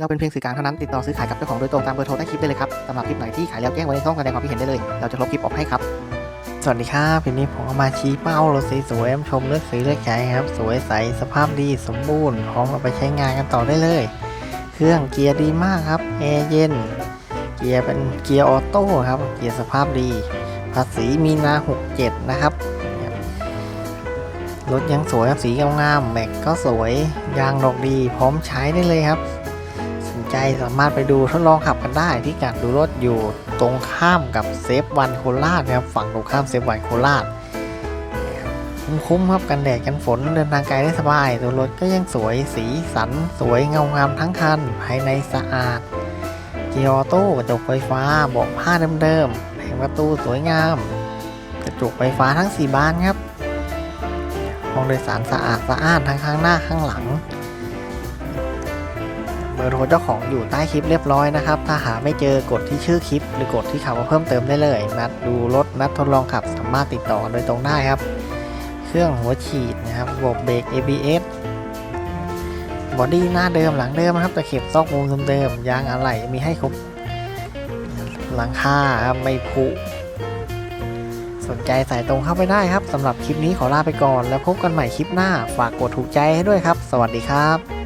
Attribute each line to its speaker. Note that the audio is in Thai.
Speaker 1: เราเป็นเพียงสื่อกลางเท่านั้นติดต่อซื้อขายกับเจ้าของโดยตรงตามเบอร์โทรใต้คลิปได้เลยครับสำหรับคลิปไหนที่ขายแล้วแจ้งไว้ในช่องแสดงความคิดเห็นได้เลย เราจะลบคลิปออกให้ครับ สวัสดีครับวันนี้ผมเอามาชี้เป้ารถสวยๆชมเลือกซื้อเลือกใช้ครับ สวยใสสภาพดีสมบูรณ์พร้อมเอาไปใช้งานกันต่อได้เลย เครื่องเกียร์ดีมากครับแอร์เย็น เกียร์เป็นเกียร์ออโต้ครับเกียร์สภาพดี ภาษีมีนา 67 นะครับรถยังสวยครับสีงามๆแม็กก็สวยยางดอกดี พร้อมใช้ได้เลยครับ ใจสามารถไปดูทดลองขับกันได้ที่การดูรถอยู่ตรงข้ามกับเซฟวันโคราชนะครับฝั่งตรงข้ามเซฟวันโคราชคุ้มครับกันแดดกันฝนเดินทางไกลได้สบาย ตัวรถก็ยังสวยสีสัน สวยเงางามทั้งคัน ภายในสะอาดเกียร์ออโต้กระจกไฟฟ้าเบาะผ้าเดิมๆแผงประตูสวยงาม กระจกไฟฟ้าทั้ง 4 บานครับห้องโดยสารสะอาดสะอ้านทั้งข้างหน้าข้างหลัง บอร์โทรเจ้าของอยู่ใต้คลิปเรียบร้อยนะครับ ถ้าหาไม่เจอกดที่ชื่อคลิป หรือกดที่คำว่าเพิ่มเติมได้เลย นัดดูรถนัดทดลองขับสามารถติดต่อโดยตรงได้ครับ เครื่องหัวฉีดนะครับระบบเบรก ABS บอดี้หน้าเดิมหลังเดิมนะครับตะเข็บซอกมุมเดิมยางอะไหล่มีให้ครบหลังคาครับไม่ผุสนใจสายตรงเข้าไปได้ครับสำหรับคลิปนี้ขอลาไปก่อน แล้วพบกันใหม่คลิปหน้า ฝากกดถูกใจให้ด้วยครับ สวัสดีครับ